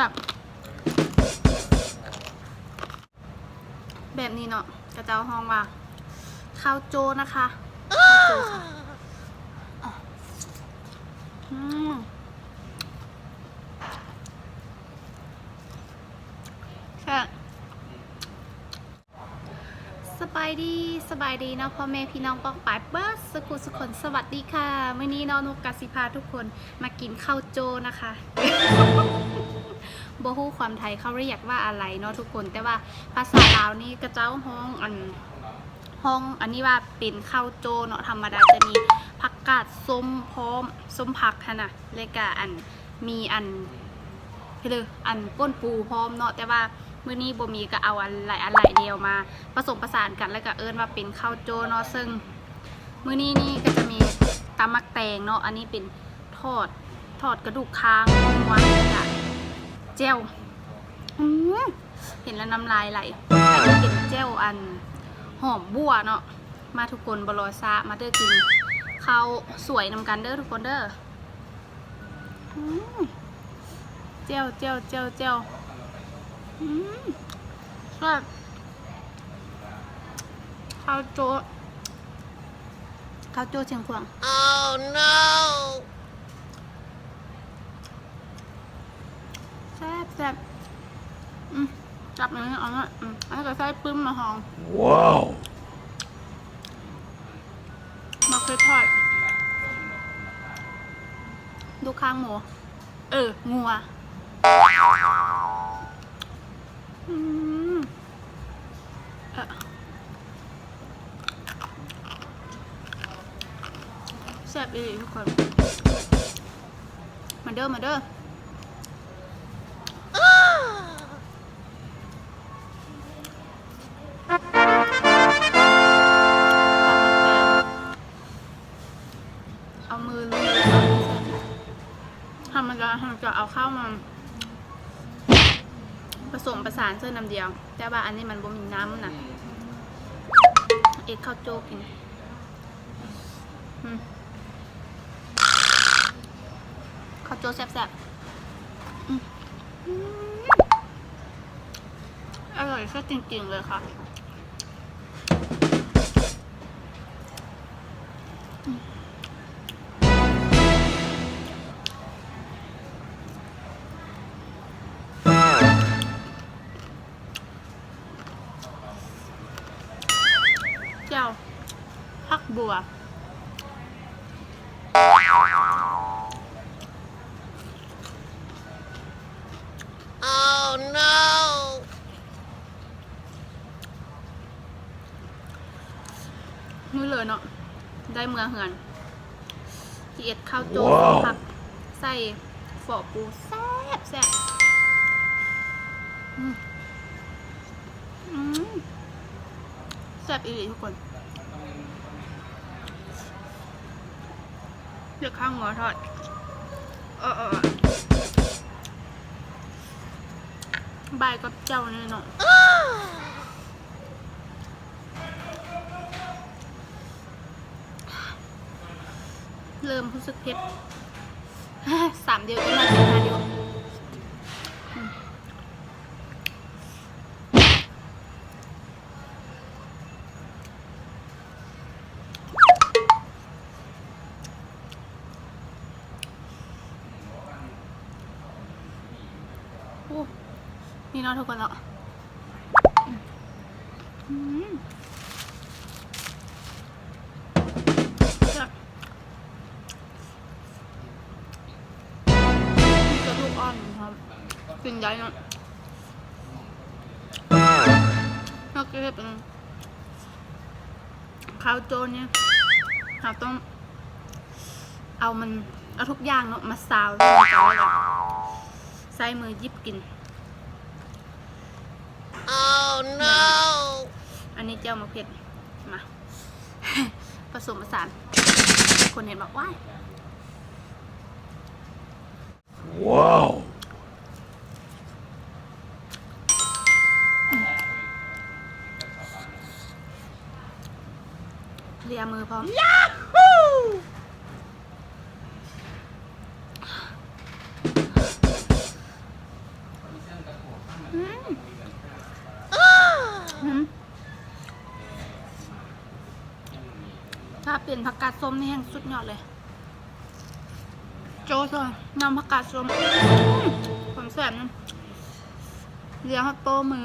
กับแบบนี้เนาะกระเจ้าห้องว่าข้าวโจนะคะข้าวโจค่ะอะสบายดีสบายดีเนาะพ่อแม่พี่น้องปองปายเบิร์ดสกุลสุคนสวัสดีค่ะเมื่อนี้เนาะนุกกสิพาทุกคนมากินข้าวโจนะคะ บฮู้ความไทยเขาเรียกว่าอะไรเนาะทุกคน แต่ว่าภาษาลาวนี่กระเจ้าห้องอันห้องอันนี้ว่าเป็นข้าวโจเนาะธรรมดาจะมีผักกาดส้มพร้อมส้มผักค่ะนะเลยกะอันมีอันเฮ้ยเลยอันก้นปูพร้อมเนาะแต่ว่ามื้อนี้บ่มีก็เอาอันหลายอันหลายเดียวมา ผสมผสานกันแล้วก็เอิ้นว่าเป็นข้าวโจเนาะซึ่งมื้อนี้นี่ก็จะมีตำมักแตงเนาะอันนี้เป็นทอดทอดกระดูกค้างม้วนแล้วก็ เจลเห็นแล้วน้ำลายไหลอันนี้เป็นเจลอันหอมบัวเนาะ มาทุกคนบรอซามาเด้อกินข้าสวยนำกันเด้อทุกคนเด้อเจลเจลเจลเจลอืมก็ข้าวโจ๊ะข้าวโจ้เชียงควาง Oh no! แซ่บแซ่บอืมจับอันนี้เอะอืมอันนี้ก็ใส่ปึ้มมาหอง Wow! มาเคยทอด ดูข้างหมู เออ งัวอืมเออแซ่บอีหลีทุกคน มาเด้อ มาเด้อ ทำมันจะเอาเข้าวมาผสมประสานเส้นน้ำเดียว แต่ว่าอันนี้มันบ่มีน้ำนะเอ็ดข้าวโจ๊กกินอืมข้าวโจ๊กแซ่บๆอร่อยซะจริงๆเลยค่ะ เจ้าพักบัว Oh no! นี่เลยเนาะได้เมือเหือนที่เอ็ดข้าวโจ๊กว้าวผักใส่ฝอปูแซ่บแซ่บอืมอืมแซ่บอีหลีทุกคนเลือกข้างหัวทอด เออเออออใบายกับเจ้านี่เนาะเริ่มรู้สึกเผ็ดสามเดียวก็มาเป็นห้าเดียวอืมโอ้ นี่เนาะทุกคนเนาะอืมแซ่บมีกระดูกอ่อนครับกินได้เนอะแล้วก็เป็นข้าวโจนเนี่ยเราต้อง เอามัน เอาทุกอย่างเนาะมาซาวแล้วก็ใส่มือยิบกิน no! อันนี้เจ้ามะเผ็ดมา ผสมผสาน คนเห็นบอกว้าย Wow! เลียมือพร้อม ถ้าเป็นผักกาดส้มนี่แห้งสุดยอดเลย โจ้ซะนำผักกาดส้มผมแสบนะเลี้ยงฮัตโต้มือ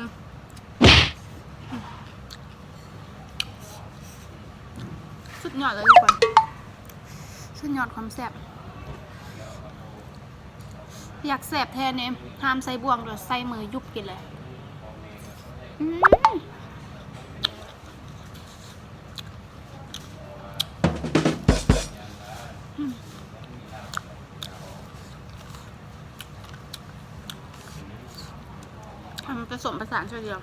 สุดยอดเลยทุกคนสุดยอดความแสบอยากแสบแทนเนี่ยห้ามใส่บ่วงเดี๋ยวใส่มือยุบกินเลย อืม ทำผสมผสานช่วยเดียว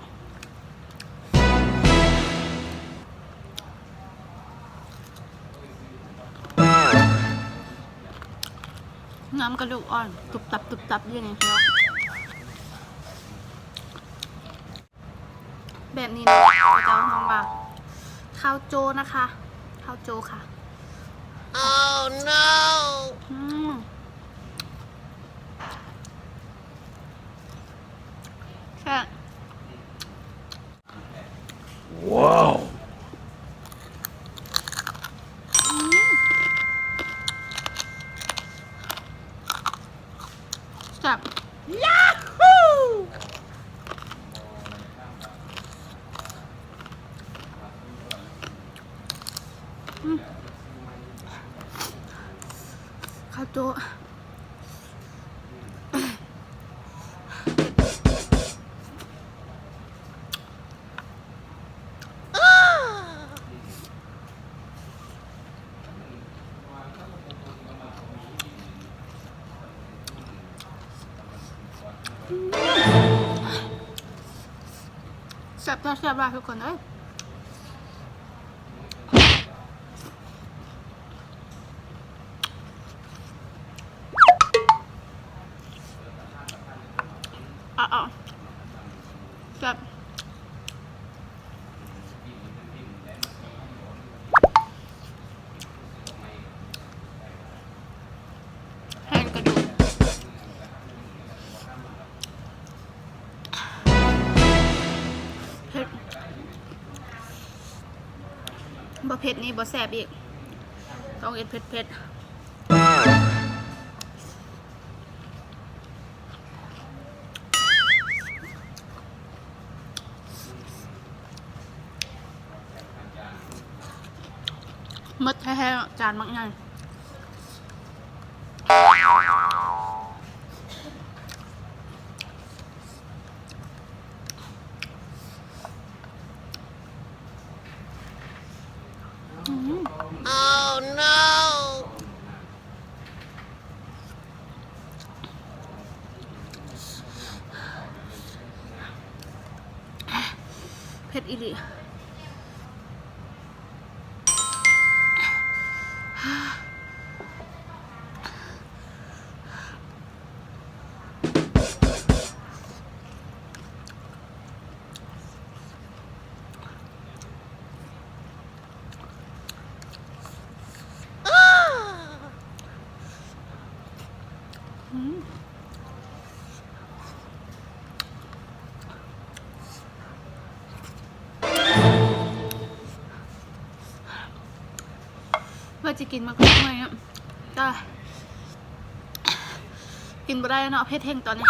น้ำกระดูกอ่อน ตุบตับตุบตับอยู่ในท้องแบบนี้นะเจ้าห้องว่าข้าวโจนะคะ ข้าวโจค่ะ Oh no! อืมแค่ Wow! จับ Yahoo! แซ่บ เผ็ดนี่บอแซบอีก ต้องเอ็ดเผ็ดเผ็ดมดแท้ๆจานมักง่าย Oh no! เผ็ดอีหลี ว่าจะกินมากๆไหมอะจ้ากินบ่ได้เนาะเพศเท่งตอนนี้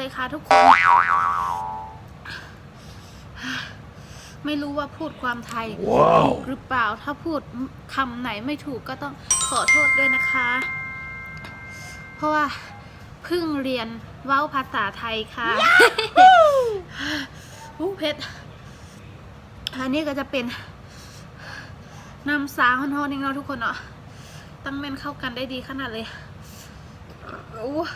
เลยค่ะทุกคน ไม่รู้ว่าพูดความไทย Wow! หรือเปล่า ถ้าพูดคำไหนไม่ถูกก็ต้องขอโทษด้วยนะคะ เพราะว่าเพิ่งเรียนเว้าภาษาไทยค่ะอู้เพชร อันนี้ก็จะเป็นน้ำสาฮอนๆเองเนาะทุกคนเนาะ ตั้งเม่นเข้ากันได้ดีขนาดเลยว้า